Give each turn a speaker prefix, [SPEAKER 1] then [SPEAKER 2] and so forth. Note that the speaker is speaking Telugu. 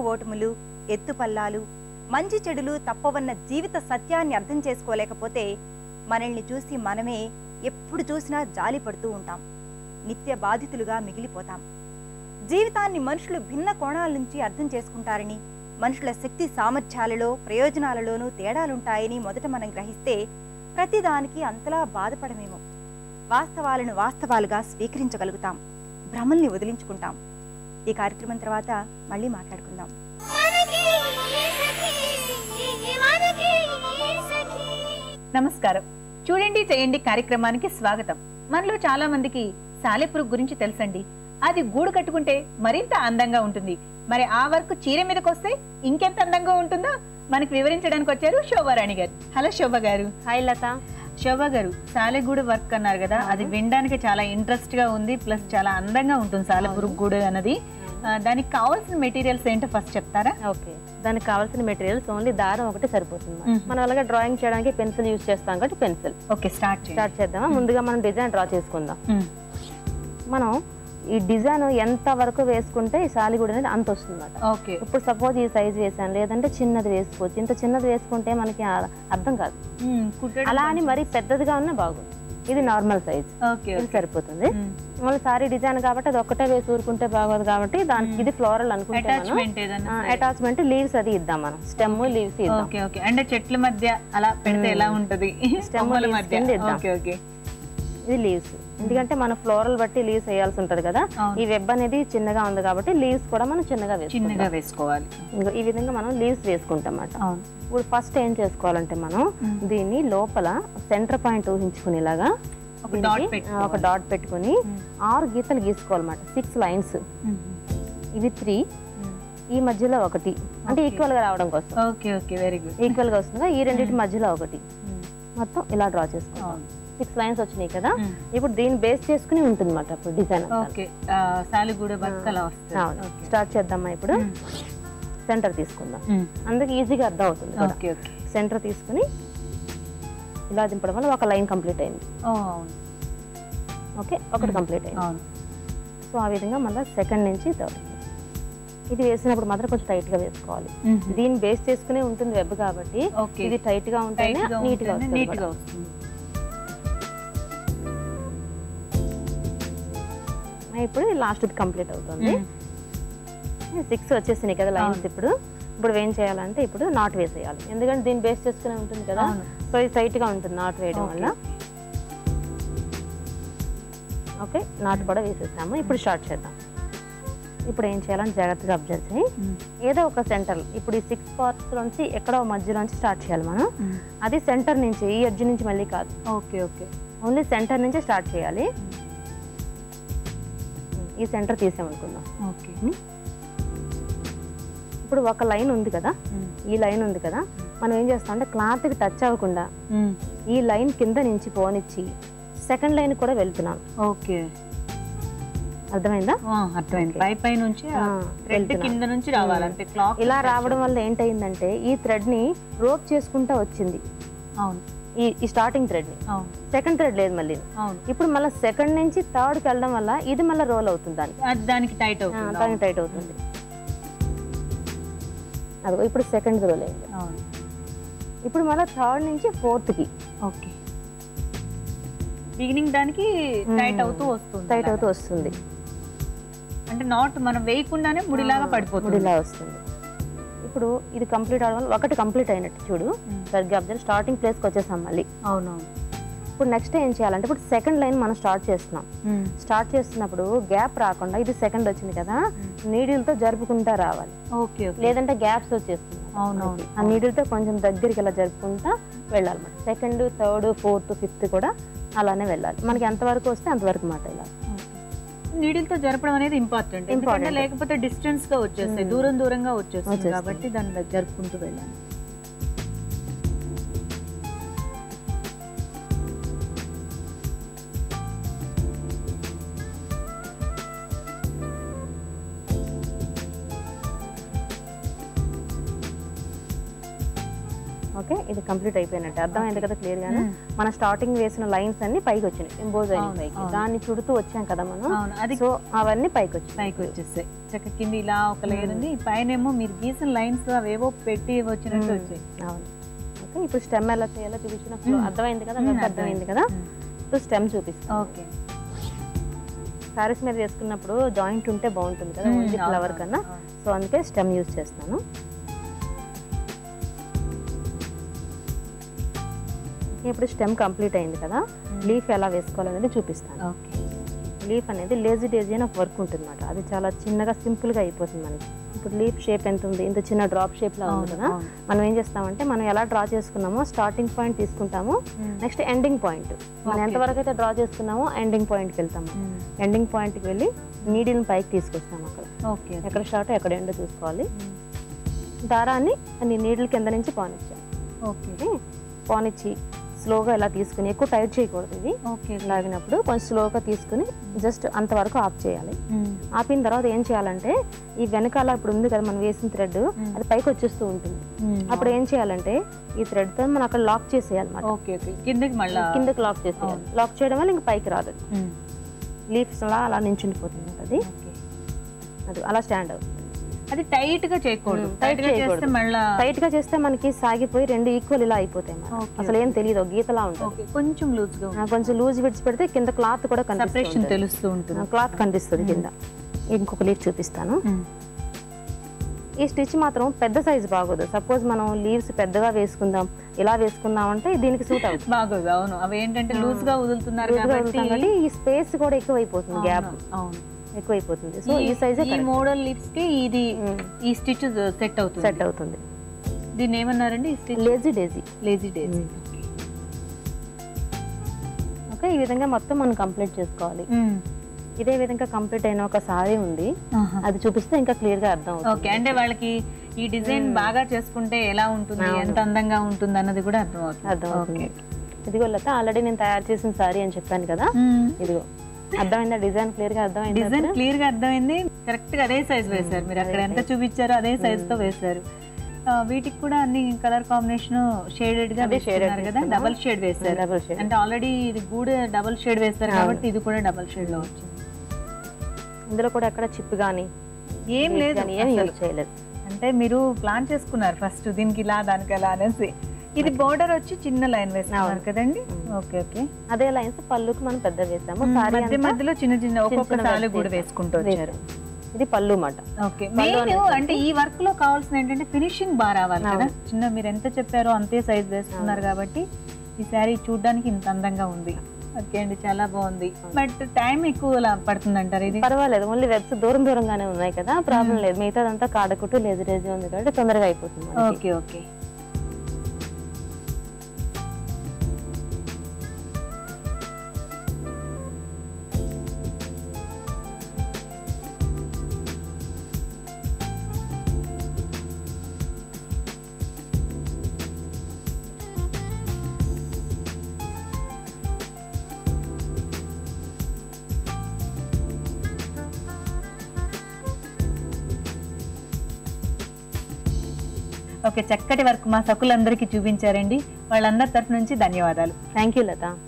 [SPEAKER 1] గెలుపు ఓటములు ఎత్తుపల్లాలు మంచి చెడులు తప్పవన్న జీవిత సత్యాన్ని అర్థం చేసుకోలేకపోతే మనల్ని చూసి మనమే ఎప్పుడు చూసినా జాలి పడుతూ ఉంటాం. నిత్య బాధితులుగా మిగిలిపోతాం. జీవితాన్ని మనుషులు భిన్న కోణాల నుంచి అర్థం చేసుకుంటారని మనుషుల శక్తి సామర్థ్యాలలో ప్రయోజనాలలోనూ తేడాలుంటాయని మొదట మనం గ్రహిస్తే ప్రతిదానికి అంతలా బాధపడమేమో. వాస్తవాలను వాస్తవాలుగా స్వీకరించగలుగుతాం. భ్రమల్ని వదిలించుకుంటాం. ఈ కార్యక్రమం తర్వాత మళ్ళీ మాట్లాడుకుందాం.
[SPEAKER 2] మనకి సఖీ? మనకి సఖీ?
[SPEAKER 3] నమస్కారం. చూడండి చేయండి కార్యక్రమానికి స్వాగతం. మనలో చాలా మందికి సాలెపురుగు గురించి తెలుసండి. అది గూడు కట్టుకుంటే మరింత అందంగా ఉంటుంది. మరి ఆ వర్క్ చీర మీదకి వస్తే ఇంకెంత అందంగా ఉంటుందో మనకి వివరించడానికి వచ్చారు శోభారాణి గారు. హలో శోభ గారు.
[SPEAKER 4] హాయ్ లత.
[SPEAKER 3] శోభ గారు సాలెగూడు వర్క్ అన్నారు కదా అది వినడానికి చాలా ఇంట్రెస్ట్గా ఉంది ప్లస్ చాలా అందంగా ఉంటుంది సాలెపురుగు గూడు అన్నది దానికి కావాల్సిన మెటీరియల్స్ ఏంటో ఫస్ట్ చెప్తారా?
[SPEAKER 4] ఓకే. దానికి కావాల్సిన మెటీరియల్స్ ఓన్లీ దారం ఒకటి సరిపోతుంది. మనం అలాగే డ్రాయింగ్ చేయడానికి పెన్సిల్ యూజ్ చేస్తాం కాబట్టి పెన్సిల్
[SPEAKER 3] ఓకే స్టార్ట్
[SPEAKER 4] స్టార్ట్ చేద్దామా? ముందుగా మనం డిజైన్ డ్రా చేసుకుందాం. మనం ఈ డిజైన్ ఎంత వరకు వేసుకుంటే ఈ సాలిగూడ అనేది అంత వస్తుంది అన్నమాట
[SPEAKER 3] ఓకే.
[SPEAKER 4] ఇప్పుడు సపోజ్ ఈ సైజ్ వేసాను లేదంటే చిన్నది వేసుకోవచ్చు. ఇంత చిన్నది వేసుకుంటే మనకి అర్థం కాదు. అలా అని మరీ పెద్దదిగా ఉన్నా బాగుంది ఇది నార్మల్ సైజ్. ఇది సరిపోతుంది. మళ్ళీ సారీ డిజైన్ కాబట్టి అది ఒక్కటే వేసి ఊరుకుంటే బాగోదు కాబట్టి దానికి ఇది ఫ్లోరల్ అనుకుంటే
[SPEAKER 3] అటాచ్మెంట్
[SPEAKER 4] లీవ్స్ అది ఇద్దాం మనం. స్టెమ్ లీవ్స్ ఇద్దాం.
[SPEAKER 3] Okay okay. అంటే చెట్ల మధ్య అలా పెడితే ఎలా ఉంటది?
[SPEAKER 4] Leaves
[SPEAKER 3] మధ్య.
[SPEAKER 4] ఇద్దాం. ఇది లీవ్స్ ఎందుకంటే మన ఫ్లోరల్ బట్టి లీవ్స్ వేయాల్సి ఉంటది కదా. ఈ వెబ్ అనేది చిన్నగా ఉంది కాబట్టి లీవ్స్ కూడా మనం చిన్నగా
[SPEAKER 3] చిన్నగా వేసుకోవాలి.
[SPEAKER 4] ఇంకో ఈ విధంగా మనం లీవ్స్ వేసుకుంటాం అన్నమాట ఇప్పుడు ఫస్ట్ ఏం చేసుకోవాలంటే మనం. దీన్ని లోపల సెంటర్ పాయింట్ ఊహించుకునేలాగా
[SPEAKER 3] ఒక డాట్
[SPEAKER 4] పెట్టుకుని. ఆరు గీతలు గీసుకోవాలన్నమాట. Six lines. ఇవి త్రీ. ఈ మధ్యలో ఒకటి. అంటే. ఈక్వల్గా రావడం కోసం.
[SPEAKER 3] Okay okay. వెరీ గుడ్
[SPEAKER 4] ఈక్వల్గా వస్తుంది ఈ రెండింటి మధ్యలో ఒకటి. మొత్తం ఇలా డ్రా చేసుకుంటాం.
[SPEAKER 3] అవును.
[SPEAKER 4] సిక్స్ లైన్స్ వచ్చినాయి కదా. ఇప్పుడు దీన్ని బేస్ చేసుకుని ఉంటుంది అన్నమాట అప్పుడు డిజైన్. స్టార్ట్ చేద్దామా ఇప్పుడు. సెంటర్ తీసుకుందాం. అందుకు ఈజీగా అర్థం అవుతుంది కూడా.
[SPEAKER 3] Okay okay.
[SPEAKER 4] సెంటర్ తీసుకుని ఇలా దింపడం వల్ల ఒక లైన్ కంప్లీట్ అయింది. ఓకే ఒకటి కంప్లీట్ అయింది. సో ఆ విధంగా మళ్ళీ సెకండ్ నుంచి థర్డ్ ఇది వేసినప్పుడు మాత్రం కొంచెం టైట్గా వేసుకోవాలి. దీన్ని బేస్ చేసుకునే ఉంటుంది వెబ్ కాబట్టి ఇది టైట్గా ఉంటేనే
[SPEAKER 3] నీట్గా
[SPEAKER 4] వస్తుంది. ఇప్పుడు లాస్ట్ కంప్లీట్ అవుతుంది. సిక్స్ వచ్చేసినాయి కదా లైన్స్. ఇప్పుడు. ఇప్పుడు ఏం చేయాలంటే ఇప్పుడు నాట్ వేసేయాలి. ఎందుకంటే దీన్ని బేస్ చేసుకునే ఉంటుంది కదా. సో ఇది టైట్గా ఉంటుంది నాట్ వేయడం. వల్ల. ఓకే నాట్ కూడా వేసేసాము. ఇప్పుడు స్టార్ట్ చేద్దాం. ఇప్పుడు ఏం చేయాలని జాగ్రత్తగా అబ్జర్వ్ చేయి. ఏదో ఒక సెంటర్ ఇప్పుడు ఈ సిక్స్ పార్ట్స్ నుంచి ఎక్కడో మధ్యలోంచి స్టార్ట్ చేయాలి మనం. అది సెంటర్ నుంచి ఈ ఎడ్జ్ నుంచి మళ్ళీ కాదు.
[SPEAKER 3] Okay okay.
[SPEAKER 4] ఓన్లీ సెంటర్ నుంచి స్టార్ట్ చేయాలి. ఈ సెంటర్ తీసామనుకుందాం.
[SPEAKER 3] ఓకే.
[SPEAKER 4] ఇప్పుడు ఒక లైన్ ఉంది కదా. ఈ లైన్ ఉంది కదా? మనం ఏం చేస్తాం అంటే క్లాత్కి టచ్ అవ్వకుండా. ఈ లైన్ కింద నుంచి పోనిచ్చి సెకండ్ లైన్ కూడా వెళ్తున్నాం.
[SPEAKER 3] ఓకే.
[SPEAKER 4] అర్థమైందా?
[SPEAKER 3] ఆ, అర్థమైంది.
[SPEAKER 4] ఓకే.
[SPEAKER 3] పై పై నుంచి
[SPEAKER 4] ఆ,
[SPEAKER 3] థ్రెడ్
[SPEAKER 4] వెళ్తున్నాం.
[SPEAKER 3] కింద నుంచి రావాలి అంటే క్లాక్
[SPEAKER 4] ఇలా రావడం వల్ల ఏంటయిందంటే ఈ థ్రెడ్ని రోప్ చేసుకుంటా వచ్చింది.
[SPEAKER 3] అవును.
[SPEAKER 4] ఈ ఈ స్టార్టింగ్ థ్రెడ్ని.
[SPEAKER 3] అవును.
[SPEAKER 4] సెకండ్ థ్రెడ్ లేదు మళ్ళీ. ఇప్పుడు మళ్ళీ సెకండ్ నుంచి థర్డ్కి వెళ్ళడం వల్ల ఇది మళ్ళీ రోల్ అవుతుంది దానికి.
[SPEAKER 3] దానికి టైట్ అవుతుంది.
[SPEAKER 4] దానికి టైట్ అవుతుంది. అదిగో ఇప్పుడు సెకండ్ రోల్ అయింది. ఇప్పుడు మళ్ళీ థర్డ్ నుంచి ఫోర్త్కి.
[SPEAKER 3] ఓకే. బిగినింగ్ దానికి టైట్. అవుతూ వస్తుంది
[SPEAKER 4] టైట్. అవుతూ వస్తుంది.
[SPEAKER 3] అంటే నాట్ మనం వేయకుండానే ముడిలాగా పడిపోతుంది.
[SPEAKER 4] ముడిలా వస్తుంది. ఇప్పుడు ఇది కంప్లీట్ అవడం వల్ల ఒకటి కంప్లీట్ అయినట్టు చూడు. సరిగ్గా అబ్జర్వ్ స్టార్టింగ్ ప్లేస్కి వచ్చేసాం మళ్ళీ.
[SPEAKER 3] అవునవును
[SPEAKER 4] ఇప్పుడు నెక్స్ట్ ఏం చేయాలంటే ఇప్పుడు సెకండ్ లైన్ మనం స్టార్ట్ చేస్తున్నాం. స్టార్ట్ చేస్తున్నప్పుడు గ్యాప్ రాకుండా ఇది సెకండ్ వచ్చింది కదా నీడిల్తో జరుపుకుంటా రావాలి.
[SPEAKER 3] ఓకే
[SPEAKER 4] లేదంటే గ్యాప్స్ వచ్చేస్తుంది
[SPEAKER 3] అవునవును.
[SPEAKER 4] ఆ నీడిల్తో కొంచెం దగ్గరికి ఇలా జరుపుకుంటా వెళ్ళాలన్నమాట. సెకండ్ థర్డ్ ఫోర్త్ ఫిఫ్త్ కూడా అలానే వెళ్ళాలి. మనకి ఎంతవరకు వస్తే అంతవరకు మాట ఇలా.
[SPEAKER 3] నీడిల్తో జరపడం అనేది ఇంపార్టెంట్ ఎందుకంటే. లేకపోతే డిస్టెన్స్గా వచ్చేస్తాయి
[SPEAKER 4] మ్మ్.
[SPEAKER 3] దూరం దూరంగా వచ్చేస్తుంది. కాబట్టి దాన్ని జరుపుకుంటూ వెళ్ళాలి
[SPEAKER 4] ఓకే ఇది కంప్లీట్ అయిపోయినట్టు. అర్థమైంది కదా క్లియర్ గానే?
[SPEAKER 3] మ్మ్.
[SPEAKER 4] మన స్టార్టింగ్ వేసిన లైన్స్ అన్ని పైకి వచ్చినాయి ఎంబోజ్ అయినాయి.
[SPEAKER 3] అవును,
[SPEAKER 4] పైకి. దాన్ని చుడుతూ వచ్చాం కదా మనం. సో అవన్నీ పైకి వచ్చాయి.
[SPEAKER 3] పైకి వచ్చేస్తాయి చక్క కింద ఇలా ఒక లేయర్ ఉంది. పైన ఏమో మీరు గీసిన లైన్స్ అవేవో పెట్టి వచ్చినట్టు వచ్చాయి.
[SPEAKER 4] అవును. ఓకే ఇప్పుడు స్టెమ్ ఎలా చేయాలో చూపించిన flow.
[SPEAKER 3] మ్మ్.
[SPEAKER 4] అర్థమైంది కదా అర్థమైంది కదా? ఇప్పుడు స్టెమ్ చూపిస్తాను.
[SPEAKER 3] ఓకే.
[SPEAKER 4] సారీస్ మీద వేసుకున్నప్పుడు జాయింట్ ఉంటే బాగుంటుంది కదా ఓన్లీ ఫ్లవర్ కన్నా. సో అందుకే స్టెమ్ యూజ్ చేస్తాను. ఇప్పుడు స్టెమ్ కంప్లీట్ అయింది కదా లీఫ్ ఎలా వేసుకోవాలనేది చూపిస్తాను.
[SPEAKER 3] ఓకే.
[SPEAKER 4] లీఫ్ అనేది లేజీ డేజీ అని వర్క్ ఉంటుంది అనమాట అది చాలా చిన్నగా సింపుల్గా అయిపోతుంది మనకి. ఇప్పుడు లీఫ్ షేప్ ఎంత ఉంది? ఇంత చిన్న డ్రాప్ షేప్ లా ఉంది కదా. మనం ఏం చేస్తామంటే మనం ఎలా డ్రా చేసుకున్నామో స్టార్టింగ్ పాయింట్ తీసుకుంటాము. Next ending point. మనం
[SPEAKER 3] Okay.
[SPEAKER 4] ఎంత వరకు అయితే డ్రా చేసుకున్నామో ఎండింగ్ పాయింట్కి వెళ్తాము. ఎండింగ్ పాయింట్కి వెళ్ళి నీడిల్ని పైకి తీసుకొస్తాం అక్కడ.
[SPEAKER 3] ఓకే
[SPEAKER 4] ఎక్కడ స్టార్ట్ ఎక్కడ ఎండో చూసుకోవాలి. దారాన్ని నీడిల్ కింద నుంచి పానిచ్చాం
[SPEAKER 3] ఓకే.
[SPEAKER 4] ఓకే పానిచ్చి స్లోగా ఇలా తీసుకుని ఎక్కువ టైట్ చేయకూడదు ఇది లాగినప్పుడు కొంచెం స్లోగా తీసుకుని జస్ట్ అంతవరకు ఆఫ్ చేయాలి. ఆపిన తర్వాత ఏం చేయాలంటే ఈ వెనకాల ఇప్పుడు ఉంది కదా మనం వేసిన థ్రెడ్ అది పైకి వచ్చేస్తూ ఉంటుంది. అప్పుడు ఏం చేయాలంటే ఈ థ్రెడ్తో మనం అక్కడ లాక్
[SPEAKER 3] ఓకే కిందకి మళ్ళా
[SPEAKER 4] కిందకి లాక్ చేసేయాలి. లాక్ చేయడం వల్ల ఇంకా పైకి రాదు. లీవ్స్ అలా అలా నించుండిపోతుంది అది. అది అలా స్టాండ్ అవుతుంది.
[SPEAKER 3] అది టైట్గా చేయకూడదు. టైట్
[SPEAKER 4] tight
[SPEAKER 3] గా చేస్తే. మళ్ళా
[SPEAKER 4] టైట్గా చేస్తే మనకి సాగిపోయి రెండు ఈక్వల్ ఇలా అయిపోతాయి అసలు ఏం తెలియదు గీతలా ఉంటుంది.
[SPEAKER 3] కొంచెం
[SPEAKER 4] లూజ్గా కొంచెం లూజ్ విడిచి పెడితే కింద క్లాత్ కూడా కనిపిస్తుంది
[SPEAKER 3] తెలుస్తూ ఉంటుంది.
[SPEAKER 4] క్లాత్ కనిపిస్తుంది కింద. ఇంకొక లీఫ్ చూపిస్తాను.
[SPEAKER 3] ఉమ్.
[SPEAKER 4] ఈ స్టిచ్ మాత్రం పెద్ద సైజ్ బాగోదు. సపోజ్ మనం లీవ్స్ పెద్దగా వేసుకుందాం. ఇలా వేసుకుందాం అంటే దీనికి సూట్ అవుతుంది.
[SPEAKER 3] బాగోదు అవును. అవి ఏంటంటే లూజ్గా వదులుతున్నారు కాబట్టి
[SPEAKER 4] ఈ స్పేస్ కూడా ఎక్కువైపోతుంది గ్యాప్
[SPEAKER 3] అవును, అవును.
[SPEAKER 4] ఎక్కువైపోతుంది. సో ఈ సైజే
[SPEAKER 3] ఈ మోడల్ లిప్స్కి ఇది. ఈ స్టిచ్ సెట్ అవుతుంది.
[SPEAKER 4] సెట్ అవుతుంది.
[SPEAKER 3] దీన్ని ఏమన్నారండి?
[SPEAKER 4] Lazy daisy
[SPEAKER 3] lazy days
[SPEAKER 4] okay ఈ విధంగా మొత్తం మనం కంప్లీట్ చేసుకోవాలి. ఇదే విధంగా కంప్లీట్ అయిన ఒక సారీ ఉంది. అది చూపిస్తే ఇంకా క్లియర్గా అర్థం
[SPEAKER 3] ఓకే
[SPEAKER 4] అవుతుంది
[SPEAKER 3] అంటే వాళ్ళకి ఈ డిజైన్ బాగా చేసుకుంటే ఎలా ఉంటుంది. ఎంత అందంగా ఉంటుంది అన్నది కూడా అర్థం అవుతుంది.
[SPEAKER 4] అర్థం అవుతుంది. ఇదిగో లత ఆల్రెడీ నేను తయారు చేసిన సారీ అని చెప్పాను కదా. ఇదిగో. అర్థమైందా? డిజైన్ క్లియర్గా అర్థమైందా
[SPEAKER 3] డిజైన్ క్లియర్గా అర్థమైంది. కరెక్ట్గా అదే సైజ్ వేశారు మీరు. అక్కడ ఎంత చూపించారో అదే సైజ్తో వేశారు. వీటికి కూడా అన్ని కలర్ కాంబినేషన్ షేడెడ్గా కదా. డబల్ షేడ్ వేశారు.
[SPEAKER 4] డబుల్ షేడ్
[SPEAKER 3] అంటే ఆల్రెడీ ఇది కూడా డబల్ షేడ్ వేస్తారు కాబట్టి ఇది కూడా డబల్ షేడ్లో వచ్చింది.
[SPEAKER 4] ఇందులో కూడా ఎక్కడ చిప్ గానీ
[SPEAKER 3] ఏం లేదు
[SPEAKER 4] ఏం. యూజ్ చేయలేదు.
[SPEAKER 3] అంటే మీరు ప్లాన్ చేసుకున్నారు ఫస్ట్ దీనికి ఇలా దానికి అలా అనేసి. ఇది బోర్డర్ వచ్చి చిన్న లైన్ వేస్తున్నారు. కదండి. Okay okay.
[SPEAKER 4] అదే లైన్స్ పళ్ళుకి మనం పెద్ద వేసాము సారీ
[SPEAKER 3] మధ్య మధ్యలో చిన్న చిన్న ఒక్కొక్క
[SPEAKER 4] వేసి
[SPEAKER 3] కూడా వేసుకుంటూ వచ్చారు.
[SPEAKER 4] ఇది పళ్ళు మాట
[SPEAKER 3] అంటే ఈ వర్క్లో కావాల్సిన ఏంటంటే ఫినిషింగ్ బాగా రావాలి కదా? చిన్న మీరు ఎంత చెప్పారో అంతే సైజ్ వేసుకున్నారు కాబట్టి ఈ శారీ చూడడానికి ఇంత అందంగా ఉంది. ఓకే అండి చాలా బాగుంది. బట్ టైం ఎక్కువ పడుతుంది అంటారు ఇది?
[SPEAKER 4] పర్వాలేదు ఓన్లీ వెబ్స్ దూరం దూరంగానే ఉన్నాయి కదా ప్రాబ్లం లేదు. మిగతాదంతా కాడకుట్టు లేజీ ఉంది కాబట్టి తొందరగా అయిపోతుంది.
[SPEAKER 3] Okay okay. ఓకే చక్కటి వర్క్ మా సకులందరికీ చూపించారండి. వాళ్ళందరి తరఫు నుంచి ధన్యవాదాలు.
[SPEAKER 4] Thank you Latha.